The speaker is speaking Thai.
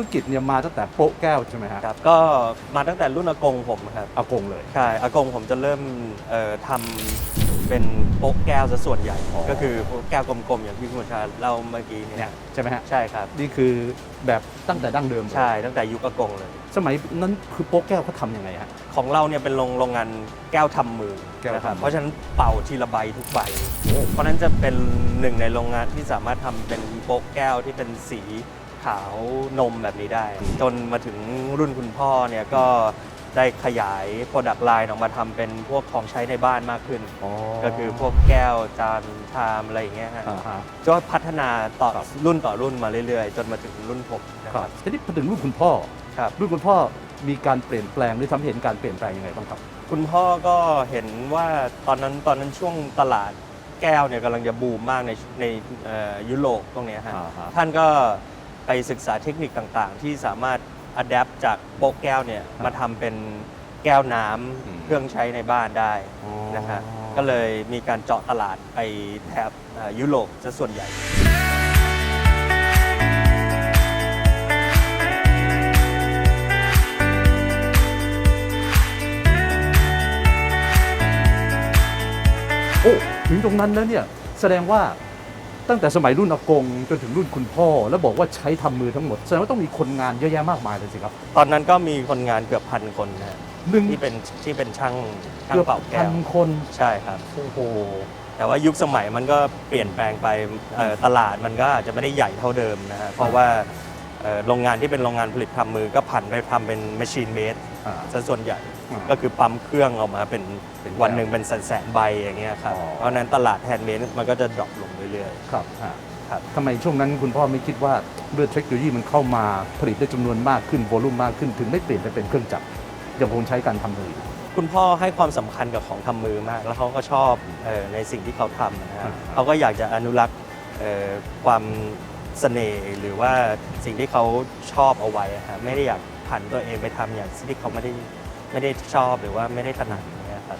รกิจเนี่ยมาตั้งแต่โป๊ะแก้วใช่ไหมฮะครับก็มาตั้งแต่รุ่นอากงผมครับอากงเลย ใช่อากงผมจะเริ่มเอ่อทำเป็นโป๊กแก้วซะส่วนใหญ่ อ๋อ ก็คือโป๊กแก้วกลมๆ อย่างที่คุณชาเล่าเมื่อกี้เนี่เนี่ยยใช่ไหมฮะใช่ครับ นี่คือแบบตั้งแต่ดั้งเดิมเลยใช่ตั้งแต่ยุคอากงเลย สมัยนั้นคือโป๊ะแก้วเขาทำยังไงฮะ ของเราเนี่ยเป็นโรงโรงงานแก้วทำมือแก้วทำมือ นะครับเพราะฉะนั้นเป่าทีละใบทุกใบ เพราะฉะนั้นจะเป็นหนึ่งในโรงงานที่สามารถทำเป็นโป๊กแก้วที่เป็นสี ขาวนมแบบนี้ได้ จนมาถึงรุ่นคุณพ่อเนี่ยก็ได้ขยายโปรดักต์ไลน์ออกมาทำเป็นพวกของใช้ในบ้านมากขึ้นก็คือพวกแก้วจานชามอะไรอย่างเงี้ยฮะอ่าฮะ ก็พัฒนาต่อครับ รุ่นต่อรุ่นมาเรื่อยๆ จนมาถึงรุ่นผมนะคครัรับบทีนี้พอถึงรุ่นคุณพ่อ ครับ รุ่นคุณพ่อมีการเปลี่ยนแปลงหรือทำให้เห็นการเปลี่ยนแปลงยังไงบ้างครับ คุณพ่อก็เห็นว่าตอนนั้นตอนนั้นช่วงตลาดแก้วเนี่ยกำลังจะบูมมากในในเอ่อยุโรปตรงเนี้ยฮะอ่าฮะท่านก็ ไปศึกษาเทคนิคต่างๆ ที่สามารถอัดแอปจากโป๊กแก้วเนี่ยมาทำเป็นแก้วน้ำอืมเครื่องใช้ในบ้านได้อ๋อนะฮะก็เลยมีการเจาะตลาดไปแถบเอ่อยุโรปซะส่วนใหญ่ โอ้ถึงตรงนั้นแล้วเนี่ยแสดงว่า ตั้งแต่สมัยรุ่นอากงจนถึงรุ่นคุณพ่อ แล้วบอกว่าใช้ทำมือทั้งหมดแสดงว่าต้องมีคนงานเยอะแยะมากมายเลยสิครับ ตอนนั้นก็มีคนงานเกือบพันคนนะฮะหนึ่งที่เป็นที่เป็นช่างช่างเกือบเป่าแก้พัวนคนใช่ครับโอ้โหแต่ว่ายุคสมัยมันก็เปลี่ยนแปลงไปเอ่อตลาดมันก็อาจจะไม่ได้ใหญ่เท่าเดิมนะฮะเพราะว่าเอ่อ โรงงานที่เป็นโรงงานผลิตทำมือก็ผันไปทำเป็น machine made อ่าซะส่วนใหญ่อ่าก็คือปั๊มเครื่องออกมาเป็นเป็นวันหนึ่งเป็นแสนแสนๆใบอย่างเงี้ยครับอ๋อเพราะฉะนั้นตลาดแฮนด์เมดมันก็จะดรอปลงเรื่อยครับอ่าๆครับทำไมช่วงนั้นคุณพ่อไม่คิดว่าเมื่อเทคโนโลยีมันเข้ามาผลิตได้จำนวนมากขึ้นโวลูมมากขึ้นถึงได้เปลี่ยนไปเป็นเครื่องจักรยังคงใช้การทำมืออยู่คุณพ่อให้ความสำคัญกับของทำมือมาก แล้วเขาก็ชอบเออในสิ่งที่เขาทำนะฮะอ่าเขาก็อยากจะอนุรักษ์เอ่อความ เสน่ห์หรือว่าสิ่งที่เขาชอบเอาไว้อะฮะไม่ได้อยากผันตัวเองไปทำอย่างที่เขาไม่ได้ไม่ได้ชอบหรือว่าไม่ได้ถนัดอย่างเงี้ยครับ